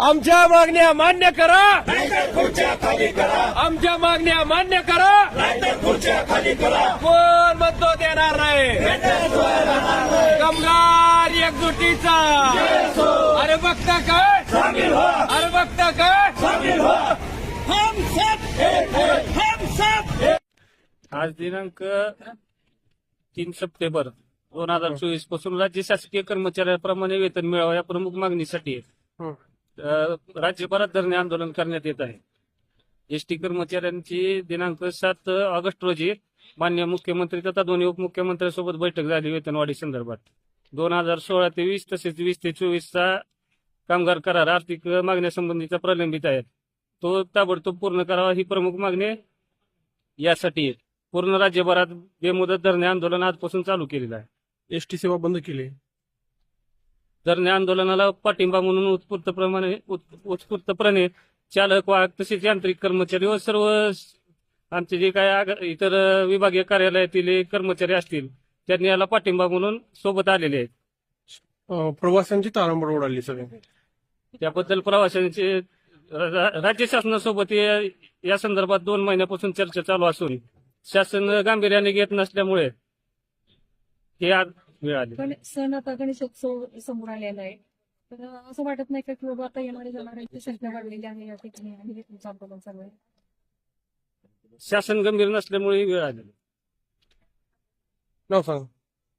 आमच्या मागण्या मान्य करा. खाली करा आमच्या मागण्या मान्य करा. खाली करा. कोण मत देणार नाही? एकजुटीचा अरे बघता काय? अरे बघता काय? हम सब हम सब आज दिनांक तीन सप्टेंबर दोन हजार चोवीसपासून राज्य शासकीय कर्मचाऱ्याप्रमाणे वेतन मिळावं या प्रमुख मागणीसाठी अ, राज्यभरात धरणे आंदोलन करण्यात येत आहे. एसटी कर्मचाऱ्यांची दिनांक सात ऑगस्ट रोजी मान्य मुख्यमंत्री तथा दोन्ही उपमुख्यमंत्र्यांसोबत बैठक झाली वेतनवाढी संदर्भात. दोन हजार सोळा ते वीस तसेच वीस ते चोवीसचा कामगार करार आर्थिक मागण्यासंबंधीचा प्रलंबित आहे. तो ताबडतोब पूर्ण करावा ही प्रमुख मागणी यासाठी. पूर्ण राज्यभरात बेमुदत धरणे आंदोलन आजपासून चालू केलेलं आहे. एसटी सेवा बंद केली. धरणे आंदोलनाला पाठिंबा म्हणून उत्स्फूर्तप्रमाणे उत्- उत्स्फूर्तपणे चालक वाहक तसेच यांत्रिक कर्मचारी व सर्व आमचे जे काय इतर विभागीय कार्यालयातील कर्मचारी असतील त्यांनी याला पाठिंबा म्हणून सोबत आलेले आहेत. अं, प्रवाशांची तारांबळ उडाली सगळे. त्याबद्दल प्रवाशांचे रा- राज्य शासनासोबत या- या संदर्भात दोन महिन्यापासून चर्चा चालू असून शासन गांभीर्याने घेत नसल्यामुळे हे आज वेळ आली पण सण आता गणेशोत्सव समोर आलेला आहे. तर असं वाटत नाही का की बाबा आता येणाऱ्या जाणाऱ्यांची संख्या वाढलेली आहे या ठिकाणी आणि हे तुमचं आंदोलन चालू आहे? शासन गंभीर नसल्यामुळे ही वेळ आली नाव सांग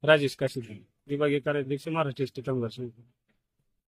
राजेश काशी विभागीय कार्याध्यक्ष महाराष्ट्र एसटी कामगार संघ